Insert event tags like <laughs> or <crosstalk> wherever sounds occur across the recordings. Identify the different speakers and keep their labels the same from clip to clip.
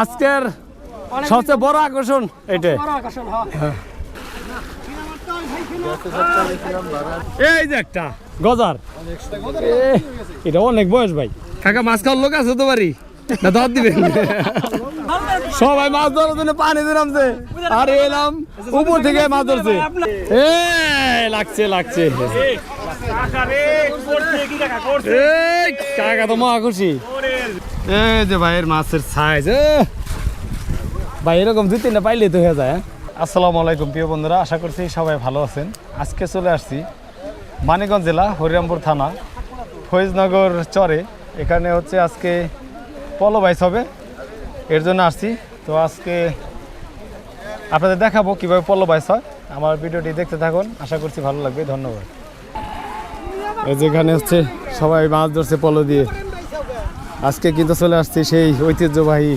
Speaker 1: আজকের সবচেয়ে বড় আকর্ষণ এটা।
Speaker 2: হ্যাঁ।
Speaker 1: এই যে একটা গজার। এটা অনেক বয়স ভাই। কাকা মাছ খাওয়ার লোক আছে তো বাড়ি? না দিবেন? সবাই মাছ ধরার জন্য পানি নামছে। আর এলাম উপর থেকে মাছ ধরছে। এ লাগছে লাগছে। কাকা তো এই যে ভাইয়ের মাছের সাইজ ভাই এরকম তিনটা পাইলে তো হয়ে যায়? আসসালামু আলাইকুম প্রিয় বন্ধুরা আশা করছি সবাই ভালো আছেন। আজকে চলে আসছি মানিকগঞ্জ জেলা হরিরামপুর থানা ফৈজনগর চরে। এখানে হচ্ছে আজকে পলো বাইস হবে এর জন্য আসছি। তো আজকে আপনাদের দেখাবো কীভাবে পলো বাইস হয়। আমার ভিডিওটি দেখতে থাকুন আশা করছি ভালো লাগবে ধন্যবাদ। যেখানে হচ্ছে সবাই মাছ ধরছে পলো দিয়ে। আজকে কিন্তু চলে আসছি সেই ঐতিহ্যবাহী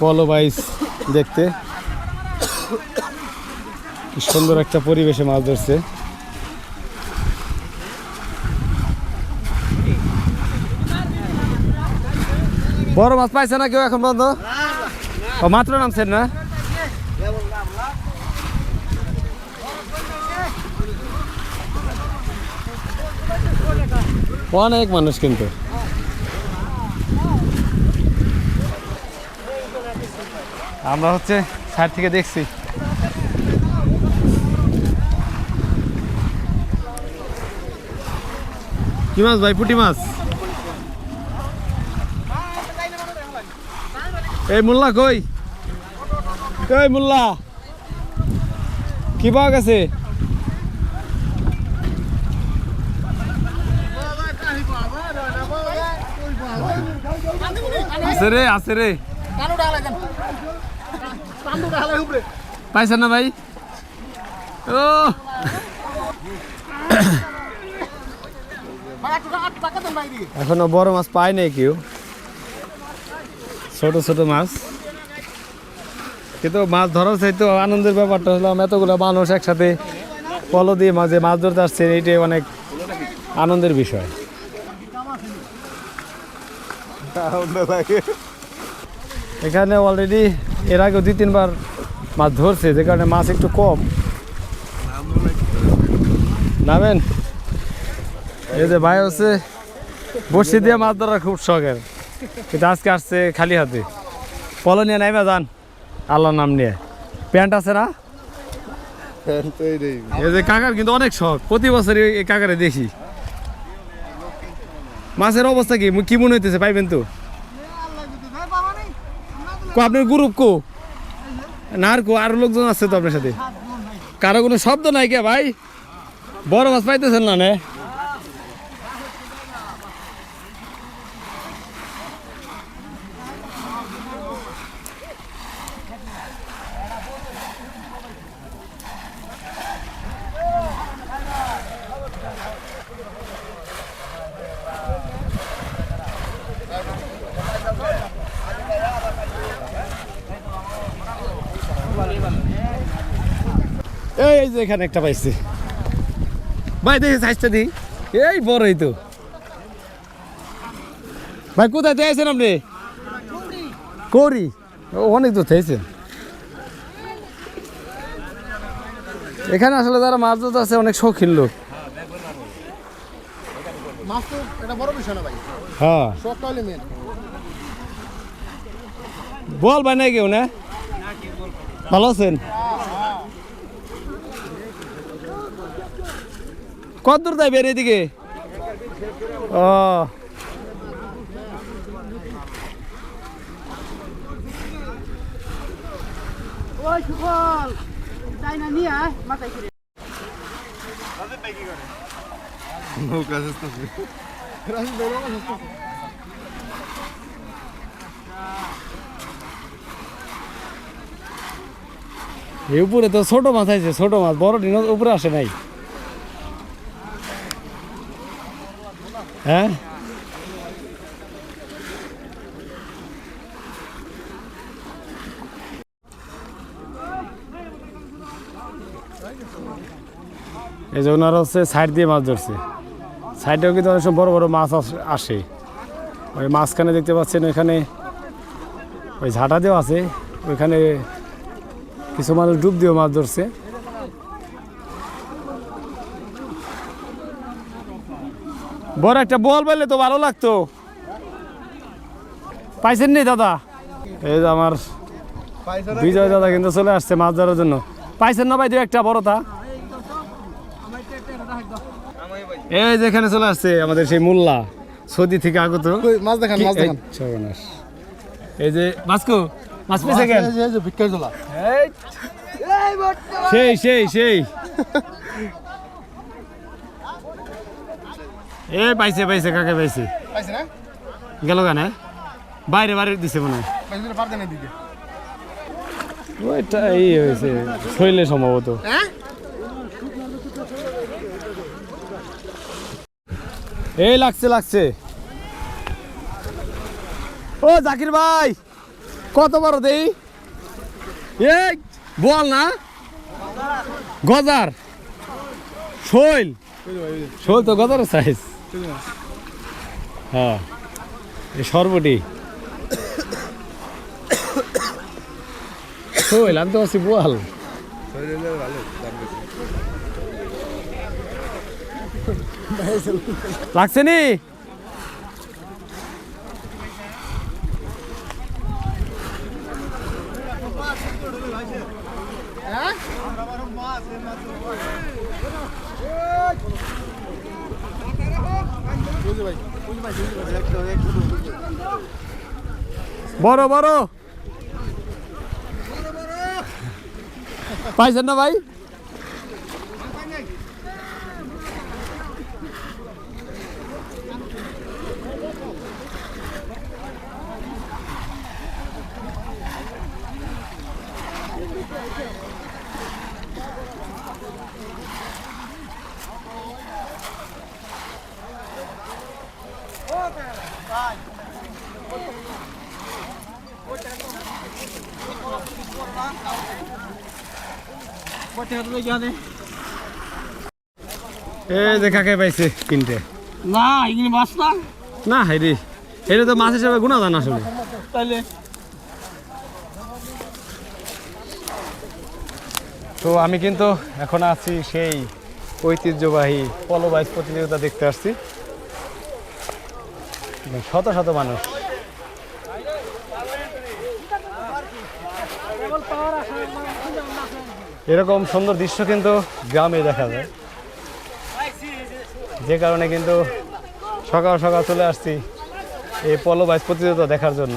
Speaker 1: পলো বাইস দেখতে। সুন্দর একটা পরিবেশে মাছ ধরছে। বড় মাছ পাইছে না কেউ এখন বন্ধ? মাত্র নামছেন না? অনেক মানুষ কিন্তু। আমরা হচ্ছে সাইড থেকে দেখছি। কি মাছ ভাই? পুটি মাছ? এই মোল্লা কই? কই মোল্লা। কি পাওয়া গেছে আছে রে আছে রে। পাইছেন না ভাই? ও। এখনও বড় মাছ পায় নাই কেউ। ছোট ছোট মাছ। কিন্তু মাছ ধরার চাইতে আনন্দের ব্যাপারটা হলো এতগুলো মানুষ একসাথে পলো দিয়ে মাঝে মাছ ধরতে আসছে এইটাই অনেক আনন্দের বিষয়। <laughs> এখানে অলরেডি এর আগে দুই তিনবার মাছ ধরছে যে কারণে মাছ একটু কম। নামেন? এই যে ভাই হচ্ছে বসি দিয়ে মাছ ধরার খুব শখের। কিন্তু আজকে আসছে খালি হাতে। পলো নিয়ে নাইবা যান আল্লাহর নাম নিয়ে। প্যান্ট আছে না? এই যে কাকার কিন্তু অনেক শখ। প্রতি বছর এই কাকারে দেখি। মাছের অবস্থা কি? কি মনে হইতেছে? পাইবেন তো? আপনার গ্রুপ কো? না কো, আরও লোকজন আছে তো আপনার সাথে? কারও কোনো শব্দ নাই কে ভাই? বড় মাছ পাইতেছেন না নে? এই যে এখানে একটা পাইছি। ভাই দেখি সাইজটা দিই এই বড়ই তো। ভাই কোথায় থেয়েছেন আপনি? করি। অনেক দূর থেয়েছেন এখানে আসলে যারা মাছ ধরতে আছে অনেক শৌখিন লোক।
Speaker 3: না
Speaker 1: হ্যাঁ। বল ভাই নাই কেউ না? ভালো আছেন? কত দূর এদিকে? ও।
Speaker 2: তাই মাথায় করে
Speaker 1: এই উপরে তো ছোট মাছ আছে ছোট মাছ বড় ডিন উপরে আসে নাই। হ্যাঁ? এই যে ওনারা হচ্ছে সাইড দিয়ে মাছ ধরছে। সাইডেও কিন্তু অনেক সময় বড় বড় মাছ আস- ওই মাঝখানে দেখতে পাচ্ছেন ওইখানে ওই ঝাঁটা দেওয়া আছে। ওইখানে কিছু মানুষ ডুব দিয়েও মাছ ধরছে। বড় একটা বল পেলে তো ভালো লাগতো। পাইছেন নি দাদা? এই যে আমার বিজয় দাদা কিন্তু চলে আসছে মাছ ধরার জন্য। পাইছেন না ভাই দু একটা বড়টা এই যে এখানে চলে আসছে আমাদের সেই মোল্লা সৌদি থেকে আগত।
Speaker 3: মাছ দেখান মাছ
Speaker 1: এই,
Speaker 3: দেখান।
Speaker 1: সর্বনাশ। এই যে মাসকো মাছ পেয়েছে কেন?
Speaker 3: এই,
Speaker 1: সেই সেই সেই। এ পাইছে পাইছে কাকে পাইছে?
Speaker 3: পাইছে না?
Speaker 1: গেল কেন? বাইরে বাইরে দিছে মনে হয়। ওইটা এই হয়েছে শৈলে সম্ভবত।
Speaker 3: হ্যাঁ
Speaker 1: এই লাগছে লাগছে। ও জাকির ভাই কত বড় দেই? এই বল না? গজার। শৈল। শৈল তো গজার সাইজ হ্যাঁ। সর্বটি আমি তো আছি বোয়াল লাগছে নি? বড় বড়। পাইছেন না ভাই? এই যে কাকে পাইছে কিনতে
Speaker 2: না এগুলি মাছ না?
Speaker 1: না হাইরি এটা তো মাছ হিসাবে গুণা জানা আসলে
Speaker 2: তাহলে
Speaker 1: তো আমি কিন্তু এখন আছি সেই ঐতিহ্যবাহী পলবাইজ প্রতিযোগিতা দেখতে আসছি। শত শত মানুষ। এরকম সুন্দর দৃশ্য কিন্তু গ্রামে দেখা যায়। যে কারণে কিন্তু সকাল সকাল চলে আসছি এই পলবাইজ প্রতিযোগিতা দেখার জন্য।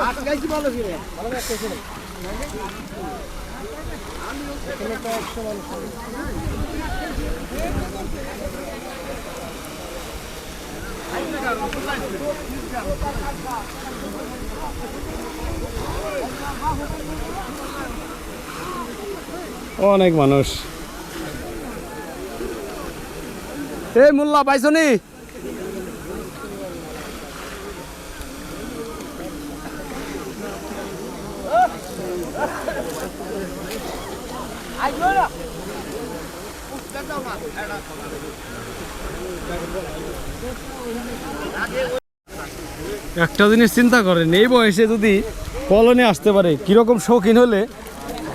Speaker 3: আটকাইছি ভালো ফিরে ভালো আটকাইছি
Speaker 1: অনেক মানুষ। এই মোল্লা পাইছনি একটা জিনিস চিন্তা করেন, এই বয়সে যদি পলনে আসতে পারে, কীরকম শৌখিন হলে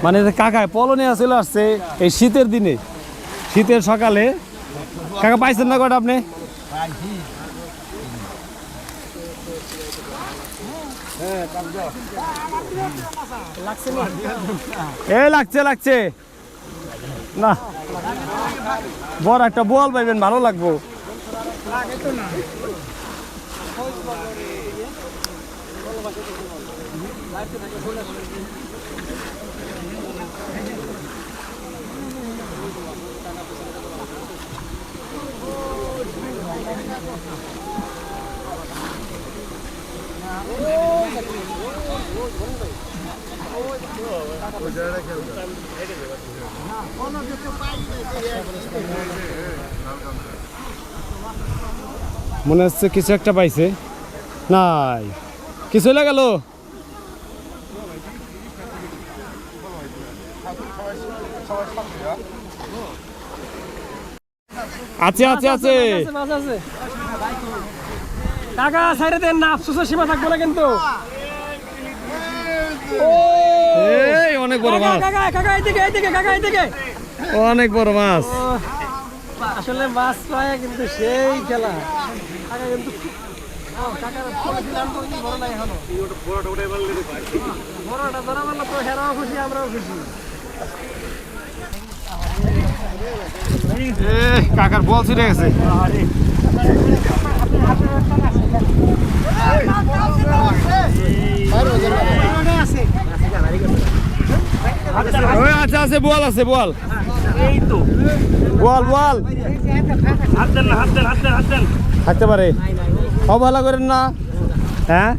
Speaker 1: মানে কাকায় পলনে চলে আসছে এই শীতের দিনে। শীতের সকালে, কাকা পাইছেন না কটা আপনি? লাগছে লাগছে। না। বড় একটা বল পাইবেন, ভালো লাগবো। মনে হচ্ছে কিছু একটা পাইছে। নাই। কিছু হয়ে গেল? আছে আছে আছে
Speaker 4: কাকা সাইডে দেন না আফসোসের সীমা থাকব না কিন্তু।
Speaker 1: এই অনেক বড় মাছ।
Speaker 4: কাকা কাকা এইদিকে এইদিকে কাকা এইদিকে।
Speaker 1: অনেক বড় মাছ।
Speaker 4: আসলে মাছ পায় কিন্তু সেই খেলা। কাকা কিন্তু বড়টা ধরা মারলো তো হেরাও খুশি আমরাও খুশি।
Speaker 1: কাকার বল ছিঁড়ে গেছে। আচ্ছা আছে বল আছে বল।
Speaker 4: এই তো।
Speaker 1: বল বল।
Speaker 4: হাত দেন হাত দেন হাত দেন হাত দেন।
Speaker 1: থাকতে পারে। অবহেলা করেন না? হ্যাঁ?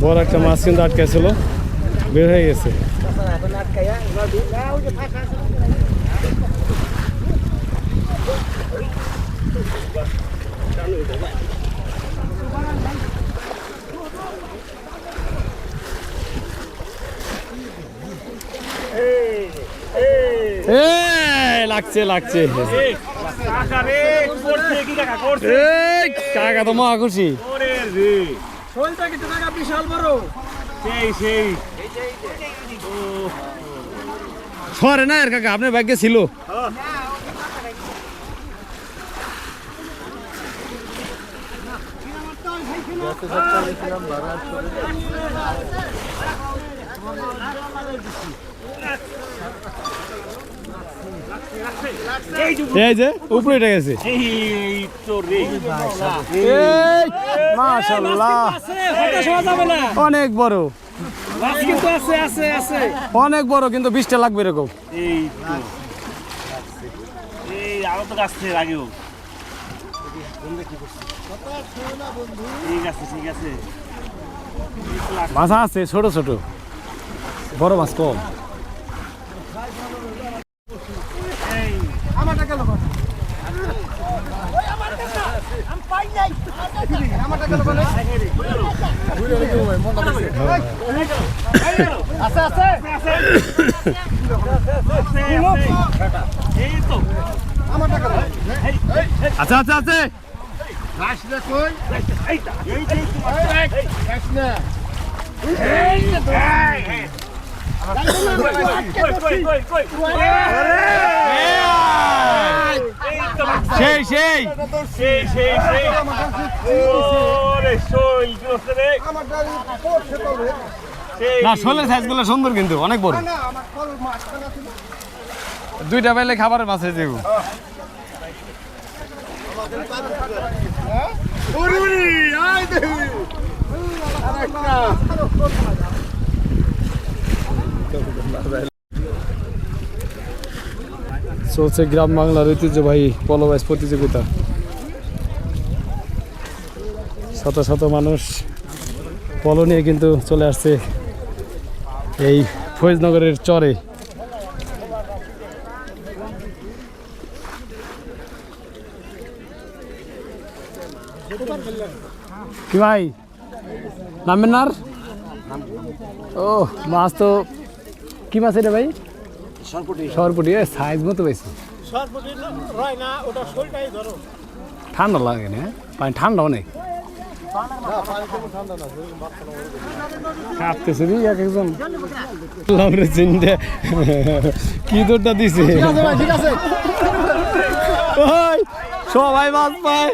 Speaker 1: বড় একটা মাছ কিন্তু আটকেছিল বের হয়ে গেছে। লাগছে লাগছে।
Speaker 4: কাকা
Speaker 1: তো খুশি।
Speaker 4: বিশাল বড়
Speaker 1: সরে না এর কাকা আপনার ভাগ্যে ছিল।
Speaker 4: এই যে
Speaker 1: এই যে উপরে উঠে গেছে। অনেক বড়।
Speaker 4: মাছ কিন্তু আছে আছে আছে
Speaker 1: অনেক বড় কিন্তু বিশটা লাগবে এরকম।
Speaker 4: এই আরও তো গাছ থেকে আগেও ঠিক আছে ঠিক আছে
Speaker 1: মাছ আছে ছোট ছোট। বড় মাছ কম।
Speaker 4: আছে আছে এই তো
Speaker 1: আচ্ছা আছে
Speaker 3: রাশিদা কই
Speaker 4: এইটা এই যে তোমার
Speaker 3: রাশিদা
Speaker 4: এই যে কই কই কই কই এই তো
Speaker 1: সেই সেই।
Speaker 4: সেই সেই সেই ওরে শৈল কি হচ্ছে রে
Speaker 3: আমার গাড়ি পড়ছে তবে
Speaker 1: না, শোলের সাইজগুলো সুন্দর কিন্তু, অনেক বড়। দুইটা পাইলে খাবারের মাছ হয়ে চলছে গ্রাম বাংলার ঐতিহ্যবাহী পলবাইজ প্রতিযোগিতা। শত শত মানুষ পলো নিয়ে কিন্তু চলে আসছে এই ফৈজনগরের চরে। কি ভাই? নামবেন না আর? ও মাছ তো কি মাছ এটা ভাই? সরপুটি। সাইজ মতো পাইছি। ঠান্ডা লাগে না পানি ঠান্ডা অনেক। কাঁপতেছে রে এক একজন। লাউরে চিনতে কি দৌড়টা দিছে?
Speaker 3: ঠিক আছে।
Speaker 1: ওই, সবাই মাছ পায়।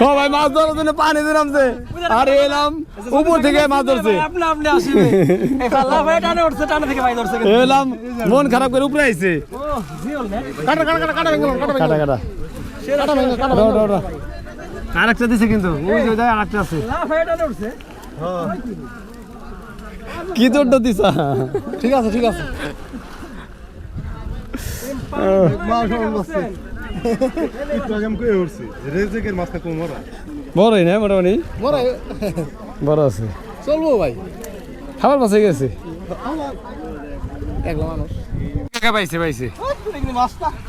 Speaker 1: সবাই মাছ ধরার জন্য পানি দিলামছে আর এলাম উপর থেকে মাছ ধরছে। এলাম মন খারাপ করে উপরে আইছে।
Speaker 4: ও জিওল
Speaker 3: কাটা কাটা কাটা কাটা কাটা
Speaker 1: কাটা কাটা
Speaker 3: কাটা ভেঙে কাটা
Speaker 1: ওটা, ওটা, ওটা। আরেকটা দিছে কিন্তু ওই যে আছে। কি দৌড়টা দিছা?
Speaker 3: ঠিক আছে ঠিক আছে।
Speaker 1: বড়ই না মোটামুটি।
Speaker 3: মরা
Speaker 1: বড় আছে।
Speaker 3: চলবো ভাই।
Speaker 1: খাবার পাশে গেছে। কাকা পাইছে পাইছে।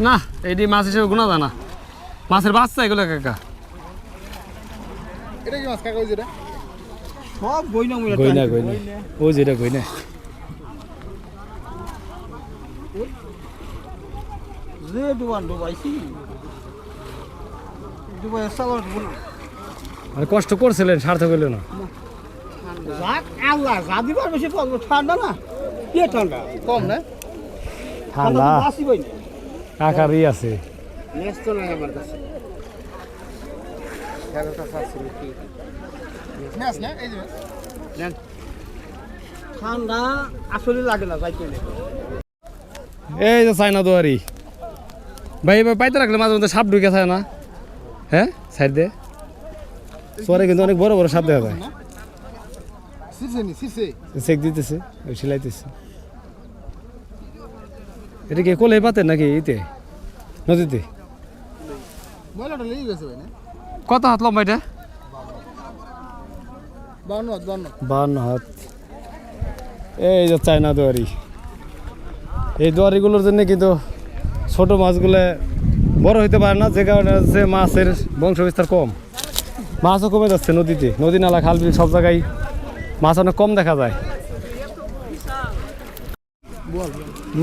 Speaker 1: না এটি মাছ হিসেবে গুণা জানা মাছের বাচ্চা এগুলো কাকা
Speaker 3: এটা কি মাছ? কাকা ওই যেটা? সব বই না মুই
Speaker 1: গইনা গইনা ও যেটা গইনা
Speaker 3: যে ডুবান ডুবাইছি। ডুবাই সালার
Speaker 1: আর কষ্ট করছিলেন সার্থক হইল না।
Speaker 3: যাক আল্লাহ যা দিবার বেশি ঠান্ডা না। কে ঠান্ডা? কম না?
Speaker 1: ঠান্ডা।
Speaker 3: বাসি বই
Speaker 1: কাকার আছে।
Speaker 3: নেস তো নাই আমার কাছে। নেস না এই যে। নেন। ঠান্ডা আসলে লাগে না যাইতে
Speaker 1: এই যে চাইনা দুয়ারি। ভাই, এবার পাইতে রাখলে মাঝে মধ্যে সাপ ঢুকে থাকে না? হ্যাঁ? সাইড দিয়ে চরে কিন্তু অনেক বড় বড় সাপ দেখা যায়। চেক দিতেছে, ওই সিলাইতেছে এটা কি কোলে পাতেন নাকি ইতে? নদীতে? কত হাত লম্বা এটা?
Speaker 3: বান্ন
Speaker 1: হাত। এই যে চায়না দুয়ারি। এই দুয়ারিগুলোর জন্য কিন্তু ছোট মাছগুলো বড় হইতে পারে না যে কারণে হচ্ছে মাছের বংশ বিস্তার কম। মাছও কমে যাচ্ছে নদীতে। নদী নালা খাল বিল সব জায়গায় মাছ অনেক কম দেখা যায়।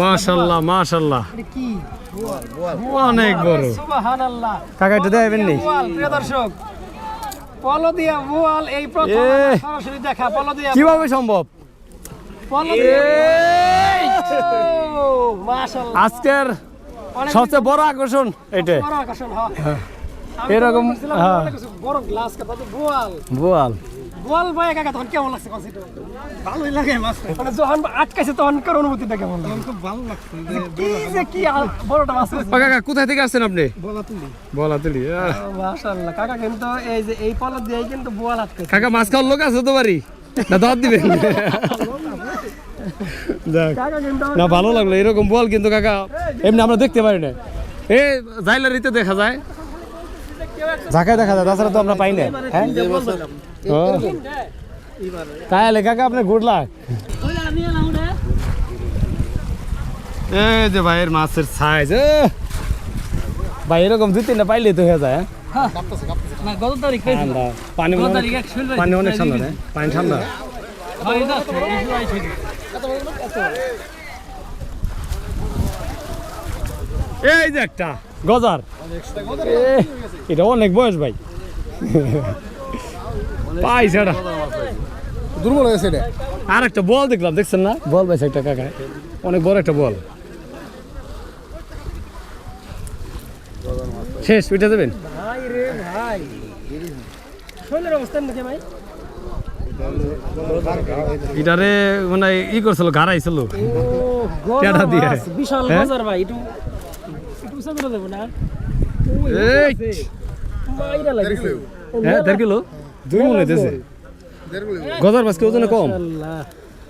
Speaker 1: মাশাল্লাহ মাশাল্লাহ।
Speaker 3: কি
Speaker 1: অনেক বড়।
Speaker 4: সুবহানাল্লাহ।
Speaker 1: কাকা একটু দেবেন নি
Speaker 4: দর্শক। পলো দিয়া বোয়াল এই প্রথম সরাসরি দেখা পলো দিয়া
Speaker 1: কীভাবে সম্ভব?
Speaker 4: পলো দিয়া ও,
Speaker 1: আজকের সবচেয়ে বড় আকর্ষণ এটা
Speaker 4: বড় আকর্ষণ হ্যাঁ। আমি
Speaker 1: এরকম, হ্যাঁ।
Speaker 4: বড় গ্লাস বোয়াল।
Speaker 1: বোয়াল।
Speaker 4: বোয়াল ভাই কাকা তখন কেমন লাগছে কনসিটো ভালোই লাগে মাছ। মানে যখন আটকাইছে তখন কার অনুভূতিটা কেমন লাগে?
Speaker 3: খুব ভালো লাগছে
Speaker 4: কি যে কি বড়টা মাছ
Speaker 1: কাকা থেকে আসছেন আপনি?
Speaker 4: মাশাআল্লাহ। কাকা কিন্তু এই যে এই পলো দিয়েই কিন্তু বোয়াল আটকাইছে।
Speaker 1: কাকা মাছ খাওয়ার লোক আছে তো বাড়ি? না দিবেন? <laughs> যাক। না ভালো লাগল এরকম বল কিন্তু কাকা এমনি আমরা দেখতে পারি না। এ জাইলারিতে দেখা যায়। ঝাঁকায় দেখা যায় তাছাড়া তো আমরা পাই না হ্যাঁ। তাহলে কাকা আপনার গুড লাক এই যে ভাইয়ের মাছের সাইজ ভাই এরকম দুই তিনটা পাইলে তো হয়ে যায় হ্যাঁ? পানি অনেক- ঠান্ডা পানি ঠান্ডা
Speaker 4: এই
Speaker 1: যে একটা গজার। এটা অনেক বয়স ভাই। পাইছে এটা।
Speaker 3: দুর্বল হয়েছে এটা।
Speaker 1: আর একটা বল দেখলাম দেখছেন না? বল পাইছে একটা কাকা। অনেক বড় একটা বল। শেষ উঠে দেবেন
Speaker 4: ভাই রে ভাই। শৈলের অবস্থা নাকি ভাই?
Speaker 1: এটারে মানে ই করছিল গাড়াইছিল পেটা দিয়ে।
Speaker 4: বিশাল
Speaker 1: হ্যাঁ?
Speaker 4: বাজার ভাই একটু একটু করে দেবো না?
Speaker 1: এই!
Speaker 4: মাইরা লাগছে।
Speaker 1: হ্যাঁ দেড় কিলো? দুই মনে হইতেছে গজার মাছ কি ওজনে কম?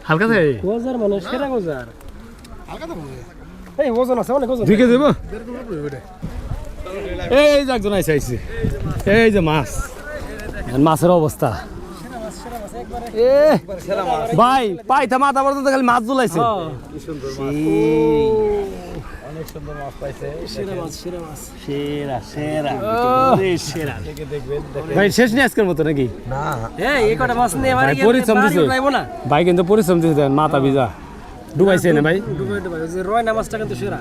Speaker 1: হালকা থাকে?
Speaker 4: গজার মানে সেরা গজার। এই ওজন আছে অনেক ওজন
Speaker 1: কেজি দেবো? এই যে একজন আইসে আইসে এই যে মাছ। মাছের অবস্থা। এ ভাই পাইতা মাথা পর্যন্ত খালি মাছ ঝুলাইছে।
Speaker 4: সেরা মাছ সেরা মাছ।
Speaker 1: ভাই শেষ নেই আজকের মতো নাকি?
Speaker 4: এই এই কটা মাছ নিয়ে
Speaker 1: ভাই পরিশ্রম দিছে। ভাই কিন্তু পরিশ্রম দিছে দেন, মাথা ভিজা। ডুবাইছে না ভাই?
Speaker 4: ডুবাই ডুবাই। মাছটা কিন্তু সেরা।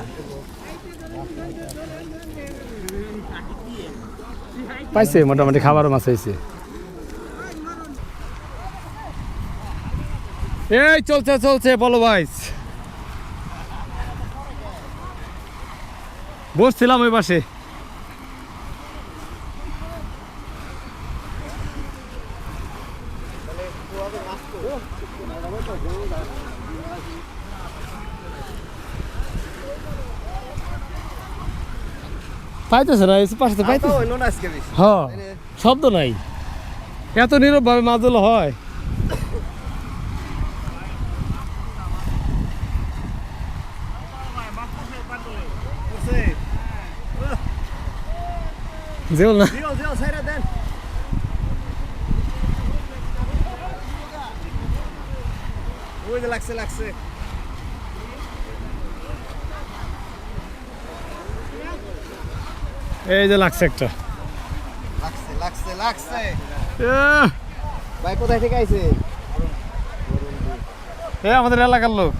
Speaker 1: পাইছে মোটামুটি খাবার মাছ হয়েছে এই চলছে চলছে বলো ভাই বসছিলাম ওই পাশে। পাইতেছে না পাশে তো পাইতেছে। হ্যাঁ শব্দ নাই। এত নীরব ভাবে মাছ হয়। যেও না
Speaker 3: লাগছে লাগছে
Speaker 1: এই যে লাগছে একটা।
Speaker 3: লাগছে লাগছে লাগছে ভাই কোথায় থেকে আইছে?
Speaker 1: এ আমাদের এলাকার লোক।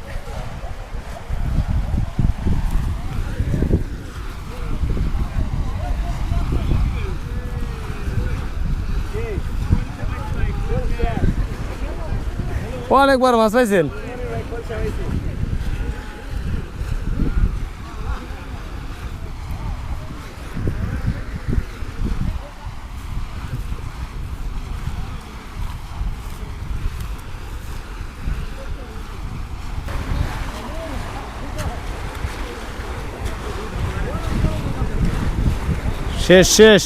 Speaker 1: অনেকবার মাছ পাইছেন শেষ শেষ